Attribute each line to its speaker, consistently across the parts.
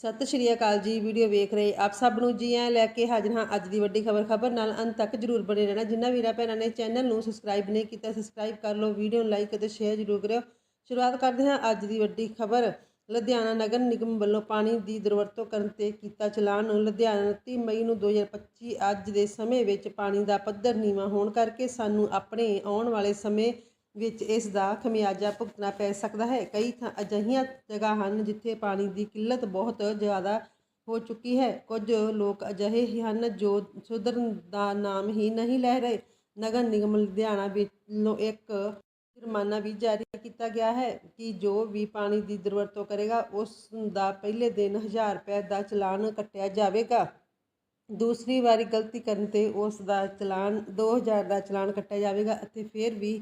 Speaker 1: ਸਤਿ ਸ਼੍ਰੀ ਅਕਾਲ ਜੀ, ਵੀਡੀਓ ਵੇਖ ਰਹੇ ਆਪ ਸਭ ਨੂੰ ਜੀ ਐ ਲੈ ਕੇ ਹਾਜ਼ਰ ਹਾਂ ਅੱਜ ਦੀ ਵੱਡੀ ਖਬਰ। ਖਬਰ ਨਾਲ ਅੰਤ ਤੱਕ ਜਰੂਰ ਬਣੇ ਰਹਿਣਾ। ਜਿੰਨਾ ਵੀਰਾਂ ਭੈਣਾਂ ਨੇ ਚੈਨਲ ਨੂੰ ਸਬਸਕ੍ਰਾਈਬ ਨਹੀਂ ਕੀਤਾ, ਸਬਸਕ੍ਰਾਈਬ ਕਰ ਲਓ, ਵੀਡੀਓ ਨੂੰ ਲਾਈਕ ਅਤੇ ਸ਼ੇਅਰ ਜਰੂਰ ਕਰਿਓ। ਸ਼ੁਰੂਆਤ ਕਰਦੇ ਹਾਂ ਅੱਜ ਦੀ ਵੱਡੀ ਖਬਰ। ਲੁਧਿਆਣਾ ਨਗਰ ਨਿਗਮ ਵੱਲੋਂ ਪਾਣੀ ਦੀ ਦੁਰਵਰਤੋਂ ਕਰਨ ਤੇ ਕੀਤਾ ਚਲਾਨ। ਲੁਧਿਆਣਾ 29 ਮਈ ਨੂੰ 2025 ਅੱਜ ਦੇ ਸਮੇਂ ਵਿੱਚ ਪਾਣੀ ਦਾ ਪੱਧਰ ਨੀਵਾਂ ਹੋਣ ਕਰਕੇ ਸਾਨੂੰ ਆਪਣੇ ਆਉਣ ਵਾਲੇ ਸਮੇਂ ਵਿੱਚ ਇਸ ਦਾ ਖਮਿਆਜਾ ਭੁਗਤਣਾ ਪੈ ਸਕਦਾ ਹੈ। ਕਈ ਥਾਂ ਅਜਿਹੀਆਂ ਜਗ੍ਹਾ ਹਨ ਜਿੱਥੇ ਪਾਣੀ ਦੀ ਕਿੱਲਤ ਬਹੁਤ ਜ਼ਿਆਦਾ ਹੋ ਚੁੱਕੀ ਹੈ। ਕੁਝ ਲੋਕ ਅਜਿਹੇ ਹੀ ਹਨ ਜੋ ਸੁਧਰਨ ਦਾ ਨਾਮ ਹੀ ਨਹੀਂ ਲੈ ਰਹੇ। ਨਗਰ ਨਿਗਮ ਲੁਧਿਆਣਾ ਵੱਲੋਂ ਇੱਕ ਜੁਰਮਾਨਾ ਵੀ ਜਾਰੀ ਕੀਤਾ ਗਿਆ ਹੈ ਕਿ ਜੋ ਵੀ ਪਾਣੀ ਦੀ ਦੁਰਵਰਤੋਂ ਕਰੇਗਾ, ਉਸ ਦਾ ਪਹਿਲੇ ਦਿਨ 1000 ਰੁਪਏ ਦਾ ਚਲਾਨ ਕੱਟਿਆ ਜਾਵੇਗਾ। ਦੂਸਰੀ ਵਾਰੀ ਗਲਤੀ ਕਰਨ ਤੇ ਉਸ ਦਾ ਚਲਾਨ 2000 ਦਾ ਚਲਾਨ ਕੱਟਿਆ ਜਾਵੇਗਾ ਅਤੇ ਫਿਰ ਵੀ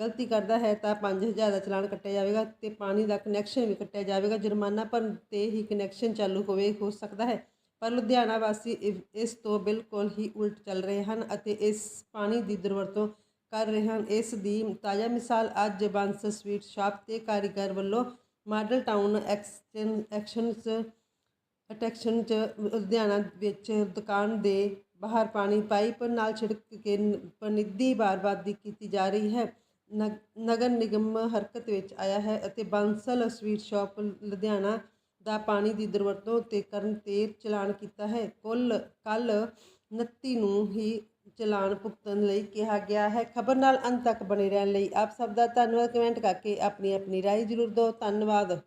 Speaker 1: ਗਲਤੀ ਕਰਦਾ ਹੈ ਤਾਂ 5000 ਦਾ ਚਲਾਨ ਕੱਟਿਆ ਜਾਵੇਗਾ ਤੇ ਪਾਣੀ ਦਾ ਕਨੈਕਸ਼ਨ ਵੀ ਕੱਟਿਆ ਜਾਵੇਗਾ। ਜੁਰਮਾਨਾ ਭਰਨ ਤੇ ਹੀ ਕਨੈਕਸ਼ਨ ਚਾਲੂ ਹੋਵੇ, ਹੋ ਸਕਦਾ ਹੈ। ਪਰ ਲੁਧਿਆਣਾ ਵਾਸੀ ਇ- ਇਸ ਤੋਂ ਬਿਲਕੁਲ ਹੀ ਉਲਟ ਚੱਲ ਰਹੇ ਹਨ ਅਤੇ ਇਸ ਪਾਣੀ ਦੀ ਦੁਰਵਰਤੋਂ ਕਰ ਰਹੇ ਹਨ। ਇਸ ਦੀ ਤਾਜ਼ਾ ਮਿਸਾਲ ਅੱਜ ਬੰਸ ਸਵੀਟ ਸ਼ਾਪ ਤੇ ਕਾਰੀਗਰ ਵੱਲੋਂ ਮਾਡਲ ਟਾਊਨ ਐਕਸਚੇਂਜ ਐਕਸ਼ਨਸ, ਅਟੈਕਸ਼ਨ ਚ ਲੁਧਿਆਣਾ ਵਿੱਚ ਦੁਕਾਨ ਦੇ ਬਾਹਰ ਪਾਣੀ ਪਾਈਪ ਨਾਲ ਛਿੜਕ ਕੇ ਨ- ਪਨਿੱਧੀ ਬਾਰਬਾਦੀ ਕੀਤੀ ਜਾ ਰਹੀ ਹੈ। ਨਗਰ ਨਿਗਮ ਹਰਕਤ ਵਿੱਚ ਆਇਆ ਹੈ ਅਤੇ ਬਾਂਸਲ ਸਵੀਟ ਸ਼ਾਪ ਲੁਧਿਆਣਾ ਦਾ ਪਾਣੀ ਦੀ ਦੁਰਵਰਤੋਂ ਤੇ ਕਰਨ ਤੇ ਚਲਾਨ ਕੀਤਾ ਹੈ। ਕੁੱਲ ਕੱਲ 29 ਨੂੰ ਹੀ ਚਲਾਨ ਭੁਗਤਣ ਲਈ ਕਿਹਾ ਗਿਆ ਹੈ। ਖਬਰ ਨਾਲ ਅੰਤ ਤੱਕ ਬਣੇ ਰਹਿਣ ਲਈ ਆਪ ਸਭ ਦਾ ਧੰਨਵਾਦ। ਕਮੈਂਟ ਕਰਕੇ ਆਪਣੀ ਆਪਣੀ ਰਾਏ ਜ਼ਰੂਰ ਦਿਓ। ਧੰਨਵਾਦ।